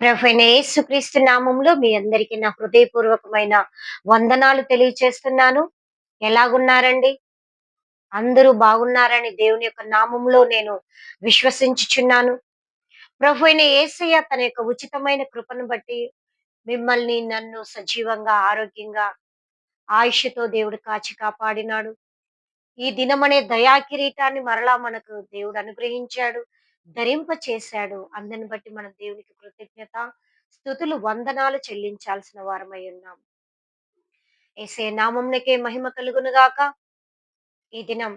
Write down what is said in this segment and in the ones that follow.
ప్రభైన యేసుక్రీస్తు నామంలో మీ అందరికీ నా హృదయపూర్వకమైన వందనాలు తెలియచేస్తున్నాను. ఎలాగున్నారండి? అందరూ బాగున్నారని దేవుని యొక్క నామంలో నేను విశ్వసించుచున్నాను. ప్రభు అయిన ఏసయ్య తన యొక్క ఉచితమైన కృపను బట్టి మిమ్మల్ని నన్ను సజీవంగా ఆరోగ్యంగా ఆయుష్తో దేవుడు కాచి కాపాడినాడు. ఈ దినమనే దయా కిరీటాన్ని మరలా మనకు దేవుడు అనుగ్రహించాడు. ధరింప చేశాడు. అందరిని బట్టి మనం దేవునికి కృతజ్ఞత స్థుతులు వందనాలు చెల్లించాల్సిన వారమై ఉన్నాం. ఏసే నామంనకే మహిమ కలుగునుగాక ఈ దినం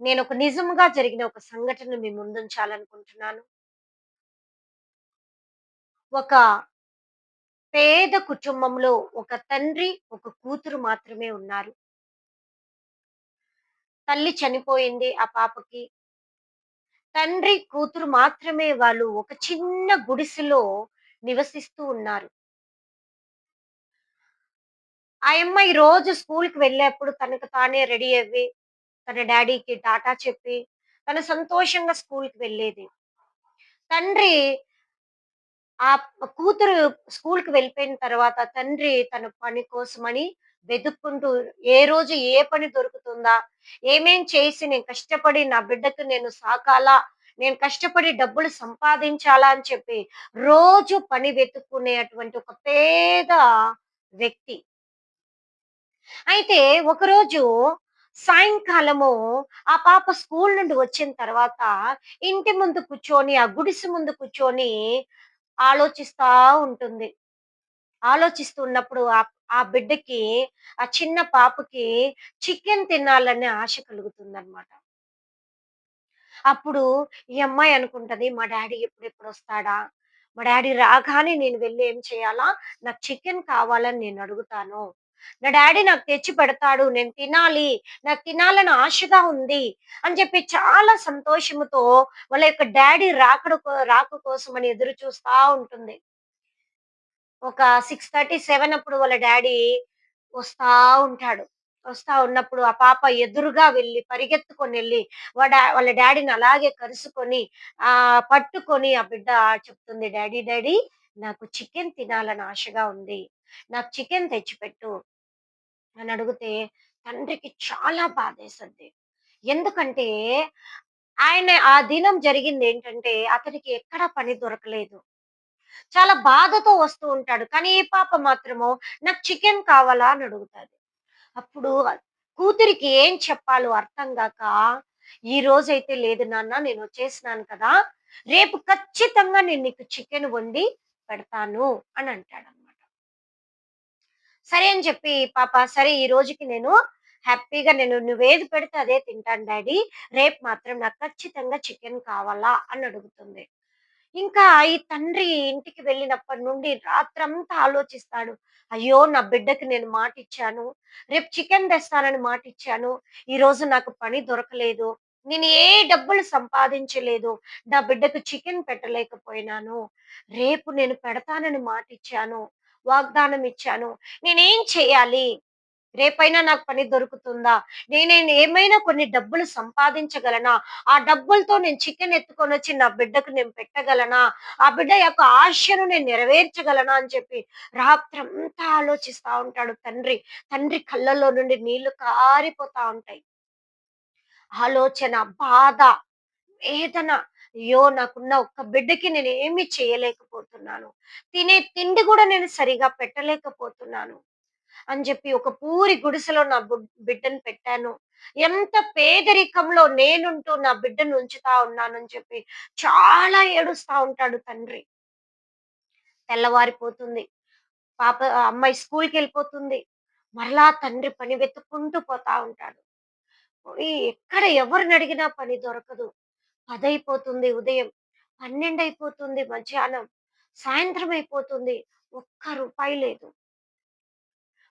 నేను ఒక నిజముగా జరిగిన ఒక సంఘటన మీ ముందుంచాలనుకుంటున్నాను. ఒక పేద కుటుంబంలో ఒక తండ్రి ఒక కూతురు మాత్రమే ఉన్నారు. తల్లి చనిపోయింది ఆ పాపకి. తండ్రి కూతురు మాత్రమే వాళ్ళు ఒక చిన్న గుడిసెలో నివసిస్తూ ఉన్నారు. ఆ అమ్మాయి రోజు స్కూల్కి వెళ్ళేప్పుడు తనకు తానే రెడీ అవ్వి తన డాడీకి టాటా చెప్పి తన సంతోషంగా స్కూల్కి వెళ్ళేది. తండ్రి ఆ కూతురు స్కూల్కి వెళ్ళిపోయిన తర్వాత తండ్రి తన పని కోసమని వెతుక్కుంటూ ఏ రోజు ఏ పని దొరుకుతుందా? ఏమేం చేసి నేను కష్టపడి నా బిడ్డకు నేను సాకాలా? నేను కష్టపడి డబ్బులు సంపాదించాలా అని చెప్పి రోజు పని వెతుక్కునేటువంటి ఒక పేద వ్యక్తి. అయితే ఒకరోజు సాయంకాలము ఆ పాప స్కూల్ నుండి వచ్చిన తర్వాత ఇంటి ముందు కూర్చొని ఆ గుడిసె ముందు కూర్చొని ఆలోచిస్తా ఉంటుంది. ఆలోచిస్తున్నప్పుడు ఆ ఆ బిడ్డకి ఆ చిన్న పాపకి చికెన్ తినాలనే ఆశ కలుగుతుంది అనమాట అప్పుడు ఈ అమ్మాయి అనుకుంటది మా డాడీ ఎప్పుడెప్పుడు వస్తాడా? మా డాడీ రాగానే నేను వెళ్ళి ఏం చేయాలా? నాకు చికెన్ కావాలని నేను అడుగుతాను. నా డాడీ నాకు తెచ్చి పెడతాడు నేను తినాలి. నాకు తినాలని ఆశగా ఉంది అని చెప్పి చాలా సంతోషముతో వాళ్ళ యొక్క డాడీ రాకడ రాక కోసం అని ఎదురు చూస్తా ఉంటుంది. ఒక సిక్స్ థర్టీ సెవెన్ అప్పుడు వాళ్ళ డాడీ వస్తా ఉంటాడు. వస్తా ఉన్నప్పుడు ఆ పాప ఎదురుగా వెళ్ళి పరిగెత్తుకొని వెళ్ళి వాడ వాళ్ళ డాడీని అలాగే కరుసుకొని ఆ పట్టుకొని ఆ బిడ్డ చెప్తుంది డాడీ డాడీ నాకు చికెన్ తినాలని ఆశగా ఉంది. నాకు చికెన్ తెచ్చిపెట్టు. అని అడిగితే తండ్రికి చాలా బాధేస్తుంది ఎందుకంటే ఆయన ఆ దినం జరిగింది ఏంటంటే అతనికి ఎక్కడా పని దొరకలేదు. చాలా బాధతో వస్తూ ఉంటాడు. కానీ ఈ పాప మాత్రము నాకు చికెన్ కావాలా? అని అడుగుతుంది అప్పుడు కూతురికి ఏం చెప్పాలో అర్థం కాక ఈ రోజైతే లేదు నాన్న నేను వచ్చేసినాను కదా రేపు ఖచ్చితంగా నేను నీకు చికెన్ వండి పెడతాను అని అంటాడు అనమాట సరే అని చెప్పి పాప సరే ఈ రోజుకి నేను హ్యాపీగా నేను నువ్వేది పెడితే అదే తింటాను డాడీ రేపు మాత్రం నాకు ఖచ్చితంగా చికెన్ కావాలా? అని అడుగుతుంది. ఇంకా ఈ తండ్రి ఇంటికి వెళ్ళినప్పటి నుండి రాత్రంతా ఆలోచిస్తాడు. అయ్యో నా బిడ్డకి నేను మాట ఇచ్చాను రేపు చికెన్ తెస్తానని మాట ఇచ్చాను ఈ రోజు నాకు పని దొరకలేదు. నేను ఏ డబ్బులు సంపాదించలేదు. నా బిడ్డకు చికెన్ పెట్టలేకపోయినాను. రేపు నేను పెడతానని మాట ఇచ్చాను వాగ్దానం ఇచ్చాను నేనేం చేయాలి? రేపైనా నాకు పని దొరుకుతుందా? నేను ఏమైనా కొన్ని డబ్బులు సంపాదించగలనా? ఆ డబ్బులతో నేను చికెన్ ఎత్తుకొని వచ్చి నా బిడ్డకు నేను పెట్టగలనా? ఆ బిడ్డ యొక్క ఆశను నేను నెరవేర్చగలనా అని చెప్పి రాత్రంతా ఆలోచిస్తా ఉంటాడు తండ్రి. తండ్రి కళ్ళల్లో నుండి నీళ్ళు కారిపోతా ఉంటాయి. ఆలోచన బాధ వేదన. అయ్యో నాకున్న ఒక్క బిడ్డకి నేను ఏమి చేయలేకపోతున్నాను. తినే తిండి కూడా నేను సరిగా పెట్టలేకపోతున్నాను. అని చెప్పి ఒక పూరి గుడిసెలో నా బిడ్డను పెట్టాను. ఎంత పేదరికంలో నేనుంటూ నా బిడ్డను ఉంచుతా ఉన్నానని చెప్పి చాలా ఏడుస్తా ఉంటాడు తండ్రి. తెల్లవారిపోతుంది. పాప అమ్మాయి స్కూల్కి వెళ్ళిపోతుంది. మరలా తండ్రి పని వెతుక్కుంటూ పోతా ఉంటాడు. ఎక్కడ ఎవరిని అడిగినా పని దొరకదు. పదైపోతుంది ఉదయం పన్నెండు అయిపోతుంది మధ్యాహ్నం సాయంత్రం అయిపోతుంది ఒక్క రూపాయి లేదు.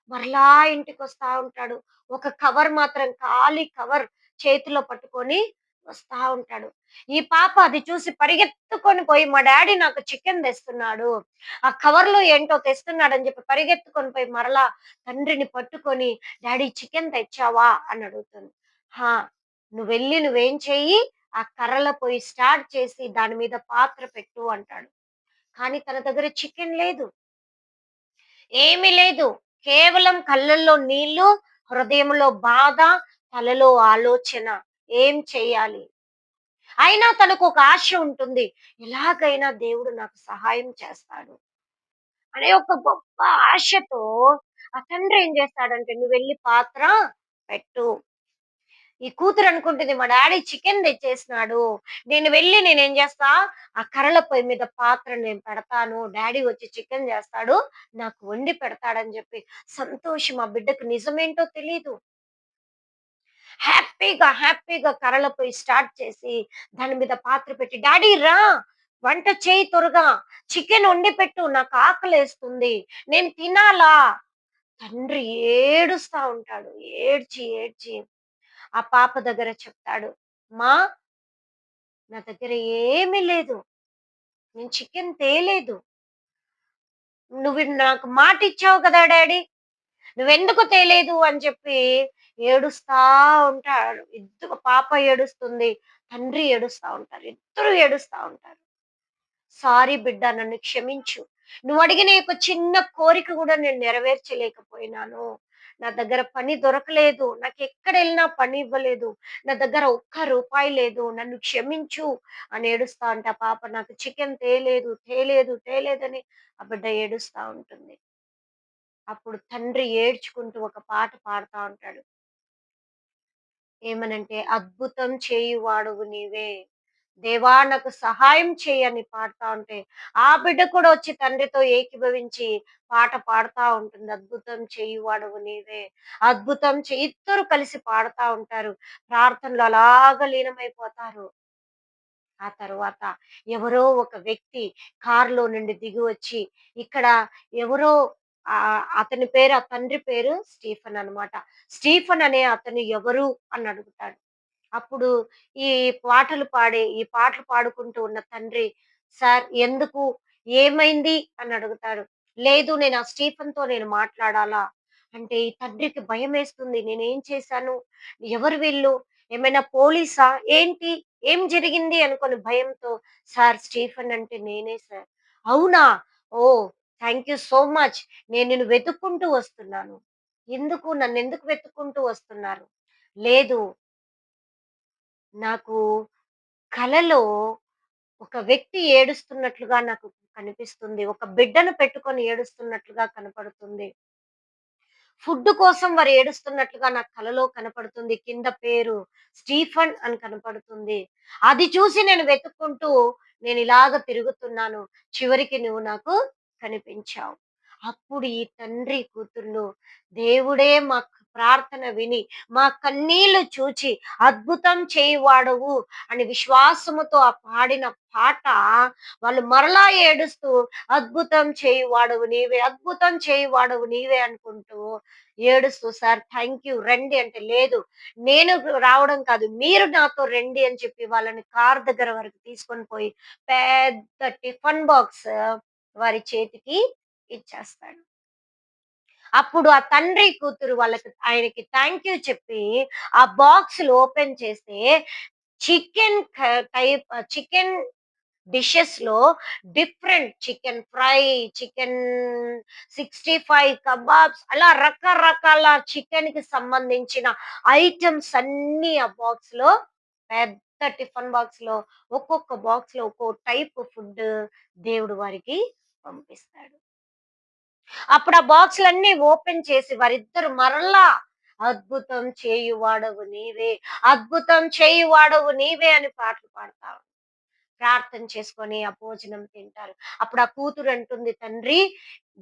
మరలా ఇంటికి వస్తా ఉంటాడు. ఒక కవర్ మాత్రం ఖాళీ కవర్ చేతిలో పట్టుకొని వస్తా ఉంటాడు. ఈ పాప అది చూసి పరిగెత్తుకొని పోయి మా డాడీ నాకు చికెన్ తెస్తున్నాడు. ఆ కవర్లో ఏంటో తెస్తున్నాడు అని చెప్పి పరిగెత్తుకొని పోయి మరలా తండ్రిని పట్టుకొని డాడీ చికెన్ తెచ్చావా? అని అడుగుతుంది. హా నువ్వు వెళ్ళి నువ్వేం చెయ్యి? ఆ కర్రల పోయి స్టార్ట్ చేసి దాని మీద పాత్ర పెట్టు అంటాడు. కానీ తన దగ్గర చికెన్ లేదు. ఏమీ లేదు. కేవలం కళ్ళల్లో నీళ్ళు, హృదయంలో బాధ, తలలో ఆలోచన. ఏం చేయాలి అయినా తనకు ఒక ఆశ ఉంటుంది. ఎలాగైనా దేవుడు నాకు సహాయం చేస్తాడు. అనే ఒక గొప్ప ఆశతో ఆ తండ్రి ఏం చేస్తాడంటే, నువ్వు వెళ్ళి పాత్ర పెట్టు." ఈ కూతురు అనుకుంటుంది మా డాడీ చికెన్ తెచ్చేసినాడు. నేను వెళ్ళి నేనేం చేస్తా, ఆ కర్రల పొయ్యి మీద పాత్ర నేను పెడతాను. డాడీ వచ్చి చికెన్ చేస్తాడు. నాకు వండి పెడతాడని చెప్పి సంతోషం ఆ బిడ్డకు నిజమేంటో తెలీదు. హ్యాపీగా, హ్యాపీగా కర్రల పొయ్యి స్టార్ట్ చేసి దాని మీద పాత్ర పెట్టి, "డాడీ రా! వంట చేయి త్వరగా. చికెన్ వండి పెట్టు. నాకు ఆకలేస్తుంది. నేను తినాలా?" తండ్రి ఏడుస్తా ఉంటాడు. ఏడ్చి, ఏడ్చి ఆ పాప దగ్గర చెప్తాడు. "మా నా దగ్గర ఏమీ లేదు. నేను చికెన్ తేలేదు. నువ్వు నాకు మాటిచ్చావు కదా డాడీ! నువ్వెందుకు తేలేదు?" అని చెప్పి ఏడుస్తా ఉంటాడు. ఇద్దరు పాప ఏడుస్తుంది. తండ్రి ఏడుస్తా ఉంటారు. ఇద్దరు ఏడుస్తా ఉంటారు. "సారీ బిడ్డ నన్ను క్షమించు. నువ్వు అడిగిన యొక్క చిన్న కోరిక కూడా నేను నెరవేర్చలేకపోయినాను. నా దగ్గర పని దొరకలేదు. నాకు ఎక్కడెల్లిన పని ఇవ్వలేదు. నా దగ్గర ఒక్క రూపాయి లేదు. నన్ను క్షమించు" అని ఏడుస్తా ఉంటా పాప నాకు చికెన్ తేలేదు, తేలేదు, తేలేదని ఆ బిడ్డ ఏడుస్తా ఉంటుంది. అప్పుడు తండ్రి ఏడ్చుకుంటూ ఒక పాట పాడుతా ఉంటాడు. ఏమనంటే అద్భుతం చేయువాడవు నీవే. దేవా నాకు సహాయం చేయని పాడుతూ పాడుతా ఉంటే, ఆ బిడ్డ కూడా వచ్చి తండ్రితో ఏకీభవించి పాట పాడుతా ఉంటుంది. అద్భుతం చేయువాడవు నీవే. అద్భుతం చేయి ఇద్దరు కలిసి పాడుతా ఉంటారు. ప్రార్థనలో అలాగా లీనమైపోతారు. ఆ తర్వాత ఎవరో ఒక వ్యక్తి కారులో నుండి దిగి వచ్చి ఇక్కడ ఎవరో అతని పేరు ఆ తండ్రి పేరు స్టీఫెన్ అన్నమాట. స్టీఫెన్ అనే అతను ఎవరు అని అడుగుతాడు. అప్పుడు ఈ పాటలు పాడే ఈ పాటలు పాడుకుంటూ ఉన్న తండ్రి, "సార్ ఎందుకు? ఏమైంది?" అని అడుగుతాడు. "లేదు నేను ఆ స్టీఫెన్‌తో నేను మాట్లాడాలా" అంటే ఈ తండ్రికి భయమేస్తుంది. నేనేం చేశాను? ఎవరు వీళ్ళు? ఏమైనా పోలీసా? ఏంటి? ఏం జరిగింది? అనుకోని భయంతో, "సార్ స్టీఫెన్ అంటే నేనే సార్." "అవునా? Oh thank you so much. నేను నిన్ను వెతుక్కుంటూ వస్తున్నాను." "ఎందుకు? నన్ను ఎందుకు వెతుక్కుంటూ వస్తున్నారు?" "లేదు నాకు కలలో ఒక వ్యక్తి ఏడుస్తున్నట్లుగా నాకు కనిపిస్తుంది. ఒక బిడ్డను పెట్టుకొని ఏడుస్తున్నట్లుగా కనపడుతుంది. ఫుడ్ కోసం వారు ఏడుస్తున్నట్లుగా నాకు కలలో కనపడుతుంది. కింద పేరు స్టీఫన్ అని కనపడుతుంది. అది చూసి నేను వెతుక్కుంటూ నేను ఇలాగ తిరుగుతున్నాను. చివరికి నువ్వు నాకు కనిపించావు. అప్పుడు ఈ తండ్రి కూతుర్లు దేవుడే మా ప్రార్థన విని, మా కన్నీళ్ళు చూచి అద్భుతం చేయవాడవు అని విశ్వాసముతో ఆ పాడిన పాట వాళ్ళు మరలా ఏడుస్తూ అద్భుతం చేయువాడవు నీవే, అద్భుతం చేయువాడవు నీవే అనుకుంటూ ఏడుస్తూ సార్ థ్యాంక్ యూ రండి అంటే లేదు నేను రావడం కాదు మీరు నాతో రండి అని చెప్పి వాళ్ళని కార్ దగ్గర వరకు తీసుకొని పోయి పెద్ద టిఫన్ బాక్స్ వారి చేతికి ఇచ్చేస్తాడు. అప్పుడు ఆ తండ్రి కూతురు వాళ్ళకి ఆయనకి థ్యాంక్ యూ చెప్పి ఆ బాక్స్‌లు ఓపెన్ చేస్తే చికెన్ క type chicken డిషెస్‌లో different chicken fry, chicken 65 kebabs అలా రకరకాల చికెన్‌కి సంబంధించిన ఐటెమ్స్ అన్ని ఆ బాక్స్‌లో పెద్ద టిఫిన్ బాక్స్‌లో ఒక్కొక్క బాక్స్‌లో ఒక్కో టైప్ ఫుడ్ దేవుడు వారికి పంపిస్తాడు. అప్పుడు ఆ బాక్స్‌లన్నీ ఓపెన్ చేసి వారిద్దరు మరలా అద్భుతం చేయువాడవు నీవే, అద్భుతం చేయువాడవు నీవే అని పాటలు పాడతా ప్రార్థన చేసుకొని ఆ భోజనం తింటారు. అప్పుడు ఆ కూతురు అంటుంది, తండ్రి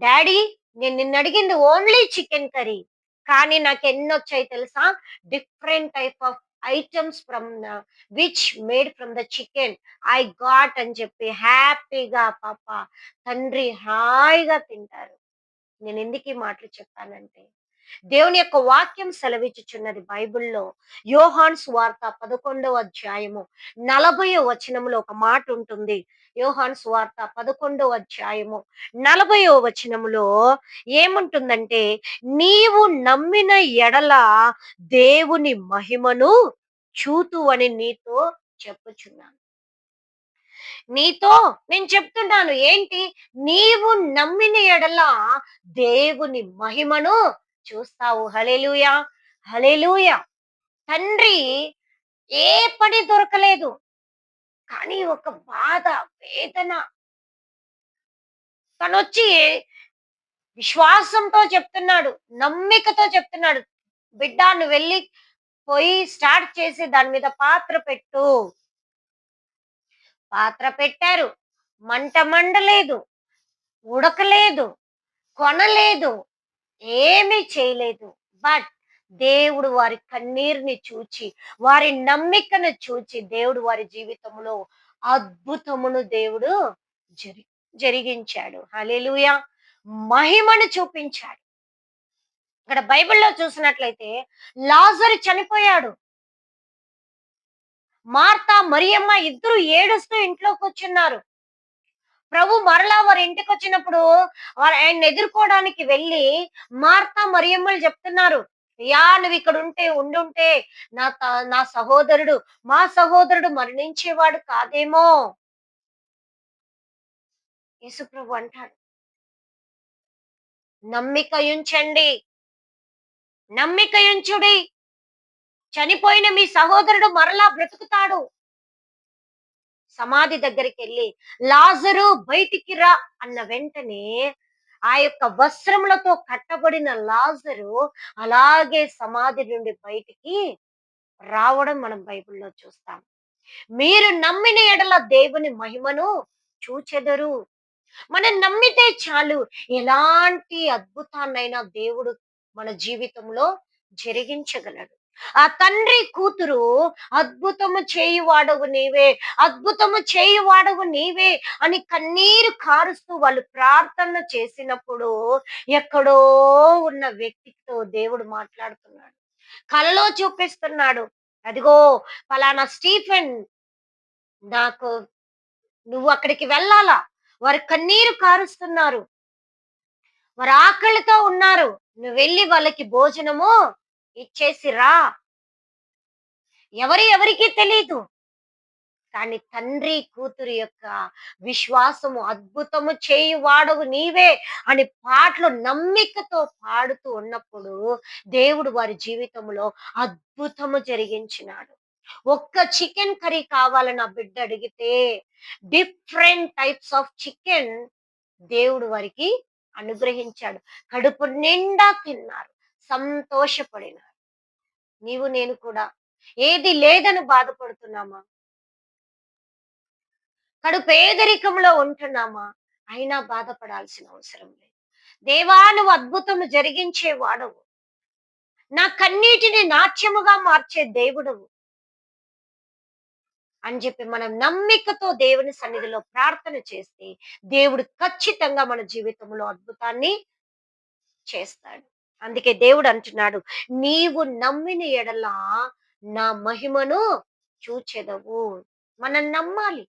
డాడీ నేను నిన్న అడిగింది ఓన్లీ చికెన్ కర్రీ. కానీ నాకు ఎన్నొచ్చాయి తెలుసా? Different type of items from which made from the chicken I got అని చెప్పి హ్యాపీగా పాప తండ్రి హాయిగా తింటారు. నేను ఎందుకు ఈ మాటలు చెప్పానంటే దేవుని యొక్క వాక్యం సెలవిచ్చుచున్నది బైబిల్లో యోహాన్స్ వార్త పదకొండవ అధ్యాయము నలభై వచనంలో ఒక మాట ఉంటుంది యోహాన్స్ వార్త పదకొండవ అధ్యాయము నలభైవ వచనములో ఏముంటుందంటే నీవు నమ్మిన ఎడల దేవుని మహిమను చూతు అని నీతో చెప్పుచున్నాను. నీతో నేను చెప్తున్నాను. ఏంటి? నీవు నమ్మిన ఎడల దేవుని మహిమను చూస్తావు. హలేలుయా హలేలుయా తండ్రి ఏ పని దొరకలేదు. కానీ ఒక బాధ వేదన. తనొచ్చి విశ్వాసంతో చెప్తున్నాడు. నమ్మికతో చెప్తున్నాడు. బిడ్డ నువ్వు వెళ్ళి పోయి స్టార్ట్ చేసి దాని మీద పాత్ర పెట్టు. పాత్ర పెట్టారు. మంట మండలేదు. ఉడకలేదు. కొనలేదు. ఏమీ చేయలేదు. బట్ దేవుడు వారి కన్నీరుని చూచి వారి నమ్మికను చూచి దేవుడు వారి జీవితంలో అద్భుతమును దేవుడు జరి జరిగించాడు. హలేలుయ మహిమను చూపించాడు. ఇక్కడ బైబిల్లో చూసినట్లయితే లాజరు చనిపోయాడు. మార్తా మరియమ్మ ఇద్దరు ఏడుస్తూ ఇంట్లోకి వచ్చున్నారు ప్రభు మరలా వారి ఇంటికి వచ్చినప్పుడు వారు ఆయన ఎదుర్కోవడానికి వెళ్ళి మార్తా మరియమ్మలు చెప్తున్నారు యా నువ్వు ఇక్కడ ఉంటే ఉండుంటే నా త- నా సహోదరుడు మా సహోదరుడు మరణించేవాడు కాదేమో? యేసుప్రభు అంటాడు నమ్మిక ఉంచండి నమ్మిక ఉంచుడి చనిపోయిన మీ సహోదరుడు మరలా బ్రతుకుతాడు. సమాధి దగ్గరికి వెళ్ళి లాజరు బయటికి రా అన్న వెంటనే ఆ యొక్క వస్త్రములతో కట్టబడిన లాజరు అలాగే సమాధి నుండి బయటికి రావడం మనం బైబిల్లో చూస్తాం. మీరు నమ్మిన ఎడల దేవుని మహిమను చూచెదరు. మనం నమ్మితే చాలు ఎలాంటి అద్భుతాన్నైనా దేవుడు మన జీవితంలో జరిగించగలడు. ఆ తండ్రి కూతురు అద్భుతము చేయువాడవు నీవే అద్భుతము చేయువాడవు నీవే అని కన్నీరు కారుస్తూ వాళ్ళు ప్రార్థన చేసినప్పుడు ఎక్కడో ఉన్న వ్యక్తితో దేవుడు మాట్లాడుతున్నాడు. కలలో చూపిస్తున్నాడు అదిగో ఫలానా స్టీఫెన్ నాకు నువ్వు అక్కడికి వెళ్ళాలా? వారు కన్నీరు కారుస్తున్నారు. వారు ఆకలితో ఉన్నారు. నువ్వు వెళ్ళి వాళ్ళకి భోజనము ఇచ్చేసి రా. ఎవరి ఎవరికి తెలీదు. కానీ తండ్రి కూతురు యొక్క విశ్వాసము అద్భుతము చేయి వాడవు నీవే అని పాటలు నమ్మికతో పాడుతూ ఉన్నప్పుడు దేవుడు వారి జీవితంలో అద్భుతము జరిగించినాడు. ఒక్క చికెన్ కర్రీ కావాలని ఆ బిడ్డ అడిగితే డిఫరెంట్ టైప్స్ ఆఫ్ చికెన్ దేవుడు వారికి అనుగ్రహించాడు. కడుపు నిండా తిన్నారు. సంతోషపడినారు. నీవు నేను కూడా. ఏది లేదని బాధపడుతున్నామా? కడు పేదరికంలో ఉంటున్నామా? అయినా బాధపడాల్సిన అవసరం లేదు. దేవా నువ్వు అద్భుతము జరిగించే వాడవు. నా కన్నీటిని నాట్యముగా మార్చే దేవుడవు. అని చెప్పి మనం నమ్మికతో దేవుని సన్నిధిలో ప్రార్థన చేస్తే దేవుడు ఖచ్చితంగా మన జీవితంలో అద్భుతాన్ని చేస్తాడు. అందుకే దేవుడు అంటున్నాడు నీవు నమ్మిన ఎడల నా మహిమను చూచెదవు. మనం నమ్మాలి.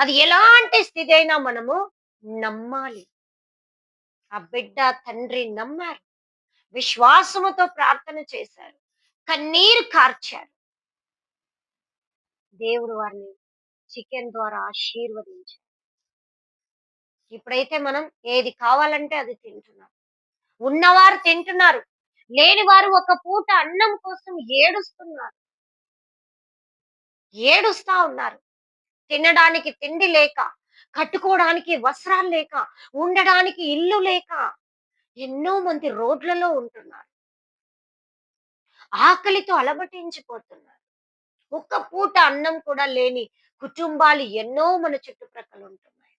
అది ఎలాంటి స్థితి అయినా మనము నమ్మాలి. ఆ బిడ్డ తండ్రి నమ్మారు. విశ్వాసముతో ప్రార్థన చేశారు. కన్నీరు కార్చారు. దేవుడు వారిని చికెన్ ద్వారా ఆశీర్వదించారు. ఇప్పుడైతే మనం ఏది కావాలంటే అది తింటున్నాం. ఉన్నవారు తింటున్నారు. లేని వారు ఒక పూట అన్నం కోసం ఏడుస్తున్నారు. ఏడుస్తా ఉన్నారు. తినడానికి తిండి లేక కట్టుకోవడానికి వస్త్రాలు లేక ఉండడానికి ఇల్లు లేక ఎన్నో మంది రోడ్లలో ఉంటున్నారు. ఆకలితో అలమటించిపోతున్నారు. ఒక్క పూట అన్నం కూడా లేని కుటుంబాలు ఎన్నో మన చుట్టుప్రక్కల ఉంటున్నాయి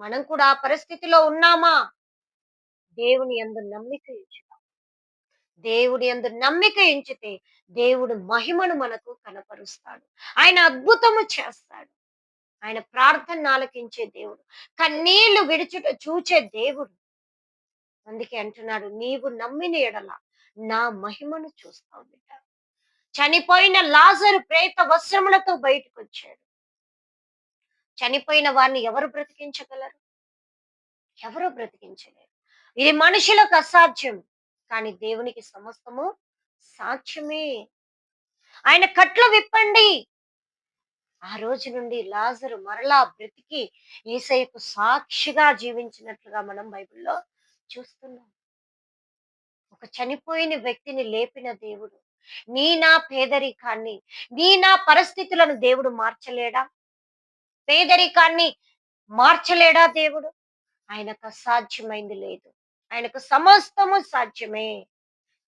మనం కూడా ఆ పరిస్థితిలో ఉన్నామా? దేవుని యందు నమ్మిక ఉంచుతాం. దేవుడి ఎందు నమ్మిక ఎంచితే దేవుడు మహిమను మనకు కనపరుస్తాడు. ఆయన అద్భుతము చేస్తాడు. ఆయన ప్రార్థన ఆలకించే దేవుడు కన్నీళ్ళు విడుచుట చూచే దేవుడు. అందుకే అంటున్నాడు నీవు నమ్మిన ఎడల నా మహిమను చూస్తావు బిడ్డ. చనిపోయిన లాజరు ప్రేత వస్త్రములతో బయటకు వచ్చాడు. చనిపోయిన వారిని ఎవరు బ్రతికించగలరు? ఎవరు బ్రతికించలేరు? ఇది మనుషులకు అసాధ్యం? కానీ దేవునికి సమస్తము సాధ్యమే ఆయన కట్లు విప్పండి. ఆ రోజు నుండి లాజరు మరలా బ్రతికి ఈసైపు సాక్షిగా జీవించినట్లుగా మనం బైబిల్లో చూస్తున్నాం. ఒక చనిపోయిన వ్యక్తిని లేపిన దేవుడు నీ నా పేదరికాన్ని నీ నా పరిస్థితులను దేవుడు మార్చలేడా? పేదరికాన్ని మార్చలేడా దేవుడు? ఆయనకు అసాధ్యమైంది లేదు. ఆయనకు సమస్తము సాధ్యమే.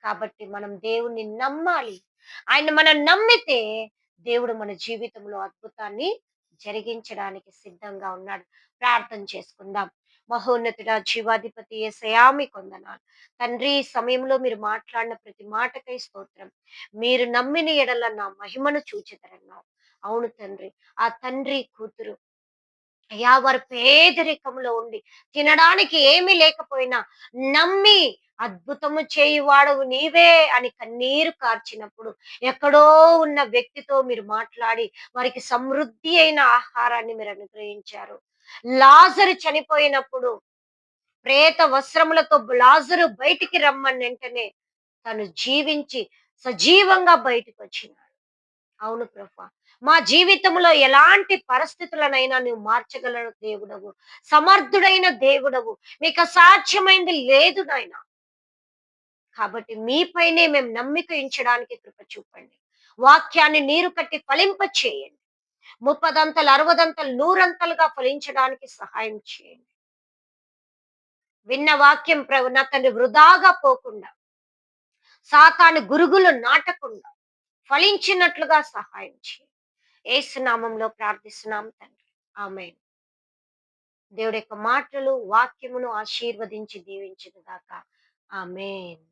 కాబట్టి మనం దేవుణ్ణి నమ్మాలి. ఆయన మనం నమ్మితే దేవుడు మన జీవితంలో అద్భుతాన్ని జరిగించడానికి సిద్ధంగా ఉన్నాడు. ప్రార్థన చేసుకుందాం. మహోన్నతుడ జీవాధిపతి ఏసయామి కొందనాలు. తండ్రి ఈ సమయంలో మీరు మాట్లాడిన ప్రతి మాటకై స్తోత్రం. మీరు నమ్మిన ఎడల నా మహిమను చూచితరన్నావు. అవును తండ్రి. ఆ తండ్రి కూతురు అయ్యా వారు పేదరికంలో ఉండి తినడానికి ఏమీ లేకపోయినా నమ్మి అద్భుతము చేయువాడవు నీవే అని కన్నీరు కార్చినప్పుడు ఎక్కడో ఉన్న వ్యక్తితో మీరు మాట్లాడి వారికి సమృద్ధి అయిన ఆహారాన్ని మీరు అనుగ్రహించారు. లాజరు చనిపోయినప్పుడు ప్రేత వస్త్రములతో లాజరు బయటికి రమ్మని వెంటనే తను జీవించి సజీవంగా బయటికి వచ్చినాడు అవును ప్రభా మా జీవితంలో ఎలాంటి పరిస్థితులనైనా నువ్వు మార్చగల దేవుడవు. సమర్థుడైన దేవుడవు. మీకు అసాధ్యమైంది లేదు నాయన. కాబట్టి మీపైనే మేము నమ్మిక ఉంచడానికి కృప చూపండి. వాక్యాన్ని నీరు కట్టి ఫలింప చేయండి. ముప్పదంతలు అరవదంతలు నూరంతలుగా ఫలించడానికి సహాయం చేయండి. విన్న వాక్యం ప్రభు నా తండ్రి వృధాగా పోకుండా సాతాను గురుగులు నాటకుండా ఫలించినట్లుగా సహాయం చేయండి. ఏసునామంలో ప్రార్థిస్తున్నాం తండ్రి. ఆమె దేవుడి యొక్క మాటలు వాక్యమును ఆశీర్వదించి దీవించిన దాకా ఆమెన్.